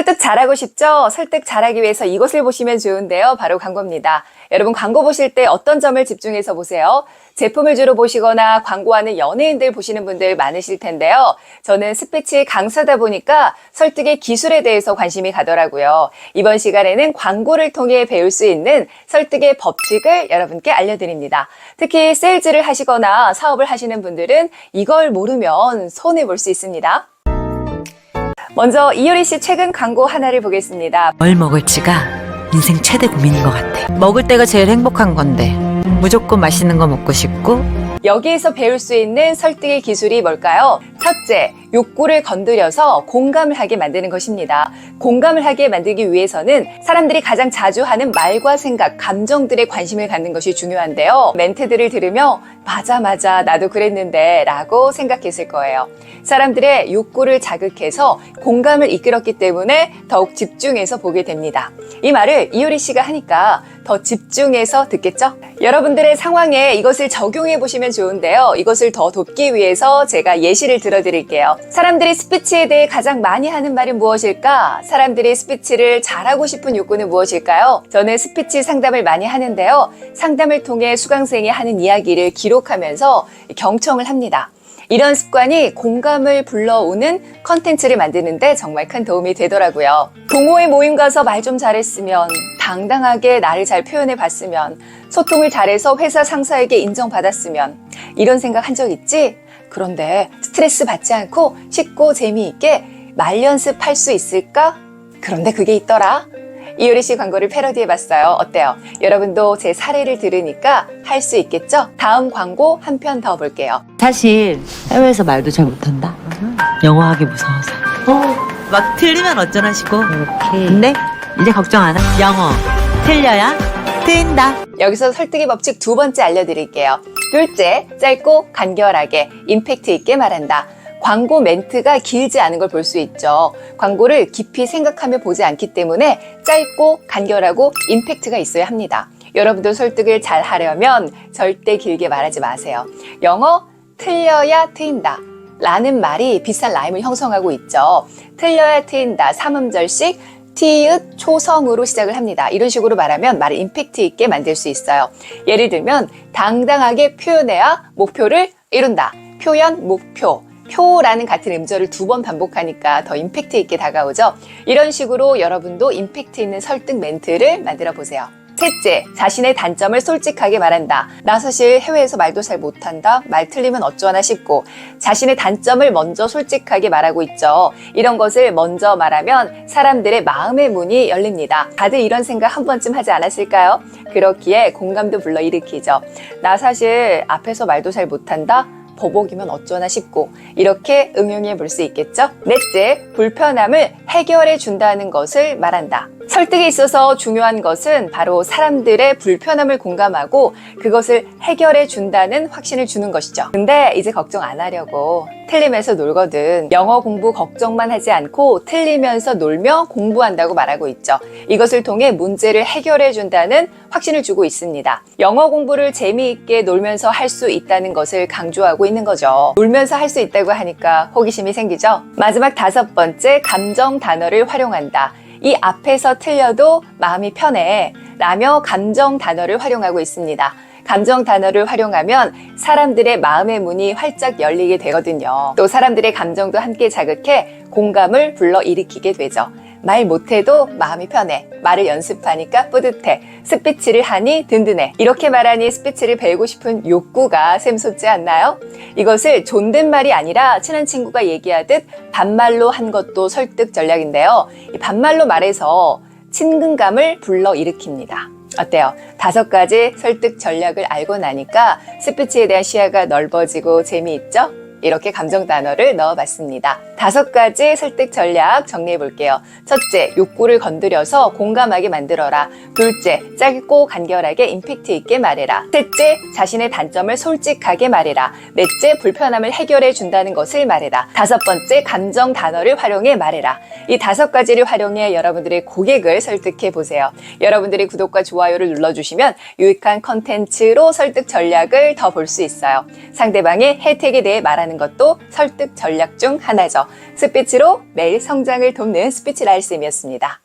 설득 잘하고 싶죠? 설득 잘하기 위해서 이것을 보시면 좋은데요. 바로 광고입니다. 여러분 광고 보실 때 어떤 점을 집중해서 보세요? 제품을 주로 보시거나 광고하는 연예인들 보시는 분들 많으실 텐데요. 저는 스피치 강사다 보니까 설득의 기술에 대해서 관심이 가더라고요. 이번 시간에는 광고를 통해 배울 수 있는 설득의 법칙을 여러분께 알려드립니다. 특히 세일즈를 하시거나 사업을 하시는 분들은 이걸 모르면 손해볼 수 있습니다. 먼저 이효리 씨 최근 광고 하나를 보겠습니다. 뭘 먹을지가 인생 최대 고민인 것 같아. 먹을 때가 제일 행복한 건데 무조건 맛있는 거 먹고 싶고 여기에서 배울 수 있는 설득의 기술이 뭘까요? 첫째, 욕구를 건드려서 공감을 하게 만드는 것입니다. 공감을 하게 만들기 위해서는 사람들이 가장 자주 하는 말과 생각, 감정들에 관심을 갖는 것이 중요한데요. 멘트들을 들으며 맞아 맞아 나도 그랬는데 라고 생각했을 거예요. 사람들의 욕구를 자극해서 공감을 이끌었기 때문에 더욱 집중해서 보게 됩니다. 이 말을 이효리 씨가 하니까 더 집중해서 듣겠죠? 여러분들의 상황에 이것을 적용해 보시면 좋은데요. 이것을 더 돕기 위해서 제가 예시를 들 어드릴게요. 사람들이 스피치에 대해 가장 많이 하는 말이 무엇일까? 사람들이 스피치를 잘하고 싶은 욕구는 무엇일까요? 저는 스피치 상담을 많이 하는데요. 상담을 통해 수강생이 하는 이야기를 기록하면서 경청을 합니다. 이런 습관이 공감을 불러오는 컨텐츠를 만드는데 정말 큰 도움이 되더라고요. 동호회 모임 가서 말 좀 잘했으면, 당당하게 나를 잘 표현해 봤으면, 소통을 잘해서 회사 상사에게 인정받았으면, 이런 생각 한 적 있지? 그런데 스트레스 받지 않고 쉽고 재미있게 말 연습할 수 있을까? 그런데 그게 있더라. 이효리 씨 광고를 패러디해 봤어요. 어때요? 여러분도 제 사례를 들으니까 할 수 있겠죠? 다음 광고 한 편 더 볼게요. 사실 해외에서 말도 잘 못한다. 영어 하기 무서워서. 막 틀리면 어쩌나 싶고. 근데 이제 걱정 안 해. 영어 틀려야 트인다. 여기서 설득의 법칙 두 번째 알려드릴게요. 둘째, 짧고 간결하게 임팩트 있게 말한다. 광고 멘트가 길지 않은 걸 볼 수 있죠. 광고를 깊이 생각하며 보지 않기 때문에 짧고 간결하고 임팩트가 있어야 합니다. 여러분도 설득을 잘 하려면 절대 길게 말하지 마세요. 영어 틀려야 트인다. 라는 말이 비슷한 라임을 형성하고 있죠. 틀려야 트인다. 삼음절씩 티읕 초성으로 시작을 합니다. 이런 식으로 말하면 말을 임팩트 있게 만들 수 있어요. 예를 들면 당당하게 표현해야 목표를 이룬다. 표현, 목표. 표라는 같은 음절을 두 번 반복하니까 더 임팩트 있게 다가오죠. 이런 식으로 여러분도 임팩트 있는 설득 멘트를 만들어 보세요. 셋째, 자신의 단점을 솔직하게 말한다. 나 사실 해외에서 말도 잘 못한다. 말 틀리면 어쩌나 싶고 자신의 단점을 먼저 솔직하게 말하고 있죠. 이런 것을 먼저 말하면 사람들의 마음의 문이 열립니다. 다들 이런 생각 한 번쯤 하지 않았을까요? 그렇기에 공감도 불러일으키죠. 나 사실 앞에서 말도 잘 못한다. 버벅이면 어쩌나 싶고 이렇게 응용해 볼 수 있겠죠? 넷째, 불편함을 해결해 준다는 것을 말한다. 설득에 있어서 중요한 것은 바로 사람들의 불편함을 공감하고 그것을 해결해 준다는 확신을 주는 것이죠. 근데 이제 걱정 안 하려고 틀리면서 놀거든. 영어 공부 걱정만 하지 않고 틀리면서 놀며 공부한다고 말하고 있죠. 이것을 통해 문제를 해결해 준다는 확신을 주고 있습니다. 영어 공부를 재미있게 놀면서 할 수 있다는 것을 강조하고 있는 거죠. 놀면서 할 수 있다고 하니까 호기심이 생기죠. 마지막 다섯 번째, 감정 단어를 활용한다. 이 앞에서 틀려도 마음이 편해. 라며 감정 단어를 활용하고 있습니다. 감정 단어를 활용하면 사람들의 마음의 문이 활짝 열리게 되거든요. 또 사람들의 감정도 함께 자극해 공감을 불러 일으키게 되죠. 말 못해도 마음이 편해. 말을 연습하니까 뿌듯해. 스피치를 하니 든든해. 이렇게 말하니 스피치를 배우고 싶은 욕구가 샘솟지 않나요? 이것을 존댓말이 아니라 친한 친구가 얘기하듯 반말로 한 것도 설득 전략인데요. 이 반말로 말해서 친근감을 불러 일으킵니다. 어때요? 다섯 가지 설득 전략을 알고 나니까 스피치에 대한 시야가 넓어지고 재미있죠? 이렇게 감정 단어를 넣어봤습니다. 다섯 가지 설득 전략 정리해 볼게요. 첫째, 욕구를 건드려서 공감하게 만들어라. 둘째, 짧고 간결하게 임팩트 있게 말해라. 셋째, 자신의 단점을 솔직하게 말해라. 넷째, 불편함을 해결해 준다는 것을 말해라. 다섯 번째, 감정 단어를 활용해 말해라. 이 다섯 가지를 활용해 여러분들의 고객을 설득해 보세요. 여러분들이 구독과 좋아요를 눌러주시면 유익한 컨텐츠로 설득 전략을 더 볼 수 있어요. 상대방의 혜택에 대해 말하는 하는 것도 설득 전략 중 하나죠. 스피치로 매일 성장을 돕는 스피치 라이쌤이었습니다.